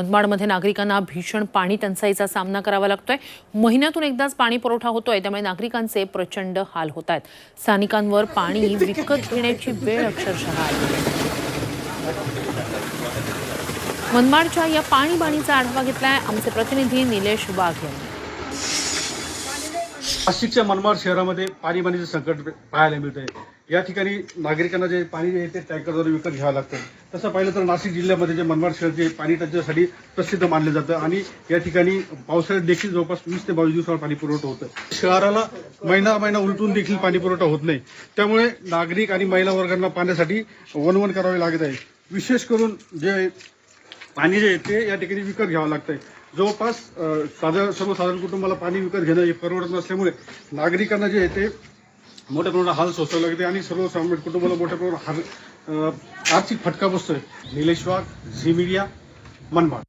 मनमाडमध्ये नागरिकांना भीषण पाणी टंचाईचा सामना करावा लागतोय. महिन्यातून एकदाच पाणी पुरवठा होतोय त्यामुळे नागरिकांचे प्रचंड हाल होत आहेत स्थानिकांवर पाणी विकत घेण्याची वेळ अक्षरशः आली मनमाडच्या या पाणीबाणीचा आढावा घेतलाय आमचे प्रतिनिधी निलेश वाघ यांनी. नाशिकच्या मनमाड शहरामध्ये पाणीबाणीचं संकट पाहायला मिळतंय. या ठिकाणी नागरिकांना जे पाणी आहे ते टँकरद्वारे विकत घ्यावं लागतं. तसं पाहिलं तर नाशिक जिल्ह्यामध्ये जे मनमाड शहर जे पाणी टंचाईसाठी प्रसिद्ध मानलं जातं आणि या ठिकाणी पावसाळ्यात देखील जवळपास वीस ते बावीस दिवसावर पाणी पुरवठा होतं. शहराला महिना महिना उलटून देखील पाणी पुरवठा होत नाही. त्यामुळे नागरिक आणि महिला वर्गांना पाण्यासाठी वनवन करावे लागत आहे. विशेष करून जे पाणी जे आहे ते या ठिकाणी विकत घ्यावं लागतंय. जवळपास साधारण सर्वसाधारण कुटुंबाला पाणी विकत घेणं हे परवडत नसल्यामुळे नागरिकांना जे आहे ते मोठ्या प्रमाणात हाल सोसावे लागते आणि सर्वसामान्य कुटुंबाला मोठ्या प्रमाणात हाल आर्थिक फटका बसतोय. निलेश वाघ झी मीडिया मनमाड.